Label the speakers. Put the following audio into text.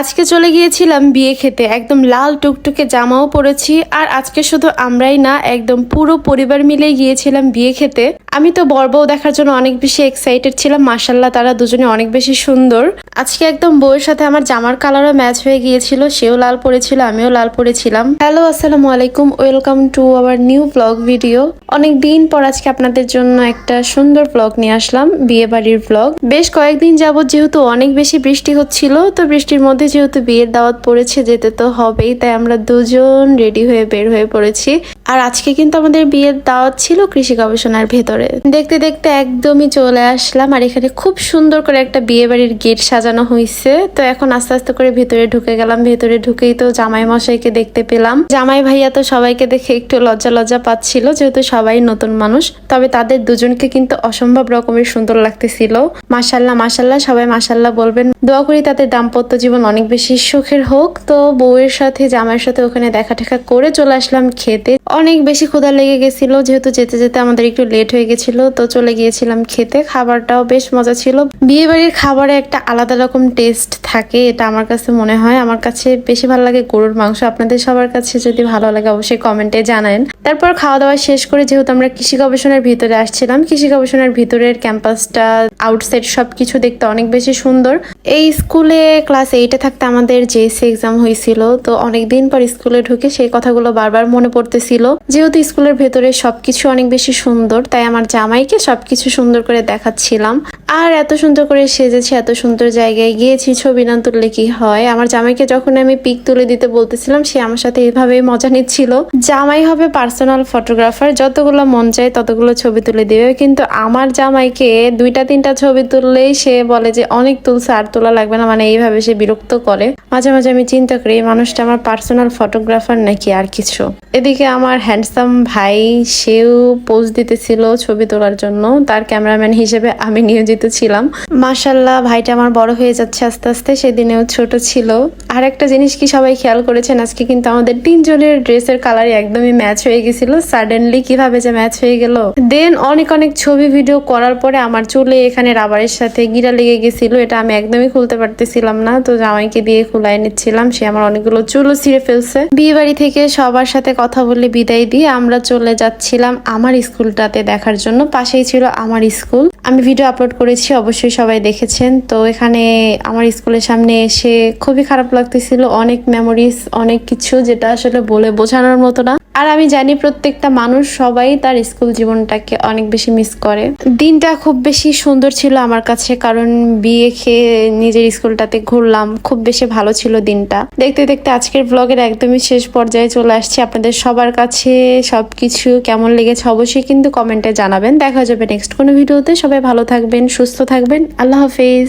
Speaker 1: আজকে চলে গিয়েছিলাম বিয়ে খেতে। একদম লাল টুকটুকে জামাও পরেছি, আর আজকে শুধু আমরাই না, একদম পুরো পরিবার মিলে গিয়েছিলাম বিয়ে খেতে। আমি তো বর বউ দেখার জন্য অনেক বেশি এক্সাইটেড ছিলাম মাসাল্লাহ তারা দুজনে অনেক বেশি সুন্দর। আজকে একদম বউয়ের সাথে আমার জামার কালারও ম্যাচ হয়ে গিয়েছিল, সেও লাল পরেছিল, আমিও লাল পরেছিলাম। হ্যালো, আসসালামু আলাইকুম, welcome to our new blog video. অনেক দিন পর আজকে আপনাদের জন্য একটা সুন্দর ব্লগ নিয়ে আসলাম বিয়ে বাড়ির ব্লগ। বেশ কয়েকদিন যাবত যেহেতু অনেক বেশি বৃষ্টি হচ্ছিল, তো বৃষ্টির মধ্যে যেহেতু বিয়ের দাওয়াত পড়েছে, যেতে তো হবেই, তাই আমরা দুজন রেডি হয়ে বের হয়ে পড়েছি। আর আজকে কিন্তু আমাদের বিয়ের দাওয়াত ছিল কৃষি গবেষণার ভেতরে। দেখতে দেখতে একদমই চলে আসলাম, আর এখানে খুব সুন্দর করে একটা বিয়ে বাড়ির গেট সাজানো হয়েছে তো এখন আস্তে আস্তে করে ভেতরে ঢুকে গেলাম, ভেতরে ঢুকেই তো জামাই মশাইকে দেখতে পেলাম। জামাই ভাইয়া তো সবাইকে দেখে একটু লজ্জা লজ্জা পাচ্ছিল, যেহেতু সবাই নতুন মানুষ, তবে তাদের দুজনকে কিন্তু অসম্ভব রকমের সুন্দর লাগতেছিল। মাসাল্লাহ মাসাল্লাহ সবাই মাসাল্লাহ বলবেন। দোয়া করি তাদের দাম্পত্য জীবন অনেক বেশি সুখের হোক, তো বউয়ের সাথে, জামাইয়ের সাথে ওখানে দেখা টেখা করে চলে আসলাম খেতে। অনেক বেশি ক্ষুধা লেগে গেছিল, যেহেতু যেতে যেতে আমাদের একটু লেট হয়ে গেছিল, তো চলে গিয়েছিলাম খেতে। খাবারটাও বেশ মজা ছিল। বিয়ে বাড়ির খাবারে একটা আলাদা রকম টেস্ট থাকে, এটা আমার কাছে মনে হয়। আমার কাছে বেশি ভালো লাগে গরুর মাংস। আপনাদের সবার কাছে যদি ভালো লাগে অবশ্যই কমেন্টে জানান। তারপর খাওয়া দাওয়া শেষ করে যেহেতু আমরা কৃষি গবেষণার ভিতরে আসছিলাম, কৃষি গবেষণার ভিতরের ক্যাম্পাসটা আউটসাইড সবকিছু দেখতে অনেক বেশি সুন্দর। এই স্কুলে ক্লাস এইটে থাকতে আমাদের জেএসি এক্সাম হয়েছিল, তো অনেকদিন পর স্কুলে ঢুকে সেই কথাগুলো বারবার মনে পড়তেছিল। যেহেতু স্কুলের ভেতরে সবকিছু অনেক বেশি সুন্দর, তাই আমার জামাইকে সবকিছু সুন্দর করে দেখাচ্ছিলাম। আর এত সুন্দর করে সেজেছি, এত সুন্দর জায়গায় গিয়েছি, ছবি না তুললে কি হয়। আমার জামাইকে যখন আমি পিক তুলে দিতে বলতেছিলাম, সে আমার সাথে এইভাবেই মজা নিচ্ছিল। জামাই হবে পার্সোনাল ফটোগ্রাফার যতগুলো মন চায় ততগুলো ছবি তুলে দিবে। কিন্তু আমার জামাইকে দুইটা, তিনটা ছবি তুললেই সে বলে যে, অনেক তুলছে, আর তোলা লাগবে না। মানে এইভাবে সে বিরক্ত করে। মাঝে মাঝে আমি চিন্তা করি মানুষটা আমার পার্সোনাল ফটোগ্রাফার নাকি আর কিছু? এদিকে আমার হ্যান্ডসাম ভাই, সেও পোজ দিতেছিল ছবি তোলার জন্য। তার ক্যামেরাম্যান হিসেবে আমি নিয়োজিত ছিলাম। মাশাল্লাহ ভাইটা আমার বড় হয়ে যাচ্ছে আস্তে আস্তে। সেদিনেও ছোট ছিল। আর একটা জিনিস কি সবাই খেয়াল করেছেন? আজকে কিন্তু আমাদের তিনজনের ড্রেসের কালার একদমই ম্যাচ হয়ে গেছিল। সাডেনলি কীভাবে যে ম্যাচ হয়ে গেল? দেন অনেক অনেক ছবি ভিডিও করার পরে আমার চুলে এখানে রাবারের সাথে গিরা লেগে গেছিল। এটা আমি একদমই খুলতে পারতেছিলাম না। তো জামাইকে দিয়ে খুলাই নিচ্ছিলাম। সে আমার অনেকগুলো চুলও ছিঁড়ে ফেলছে। বিয়ে বাড়ি থেকে সবার সাথে কথা বলে বিদায় দিয়ে আমরা চলে যাচ্ছিলাম আমার স্কুলটাতে দেখার জন্য। পাশেই ছিল আমার স্কুল। আমি ভিডিও আপলোড করেছি, অবশ্যই সবাই দেখেছেন। তো এখানে আমার স্কুলের সামনে এসে খুবই খারাপ লাগতেছিল, অনেক মেমোরিজ অনেক কিছু যেটা আসলে বলে বোঝানোর মতো না। আর আমি জানি প্রত্যেকটা মানুষ, সবাই তার স্কুল জীবনটাকে অনেক বেশি মিস করে। দিনটা খুব বেশি সুন্দর ছিল আমার কাছে, কারণ বিয়ে খেয়ে নিজের স্কুলটাতে ঘুরলাম, খুব বেশি ভালো ছিল দিনটা। দেখতে দেখতে আজকের ব্লগের একদমই শেষ পর্যায়ে চলে আসছি আপনাদের সবার কাছে। সবকিছু কেমন লেগেছে অবশ্যই কিন্তু কমেন্টে জানাবেন। দেখা যাবে নেক্সট কোনো ভিডিওতে। সবাই ভালো থাকবেন, সুস্থ থাকবেন। আল্লাহ হাফেজ।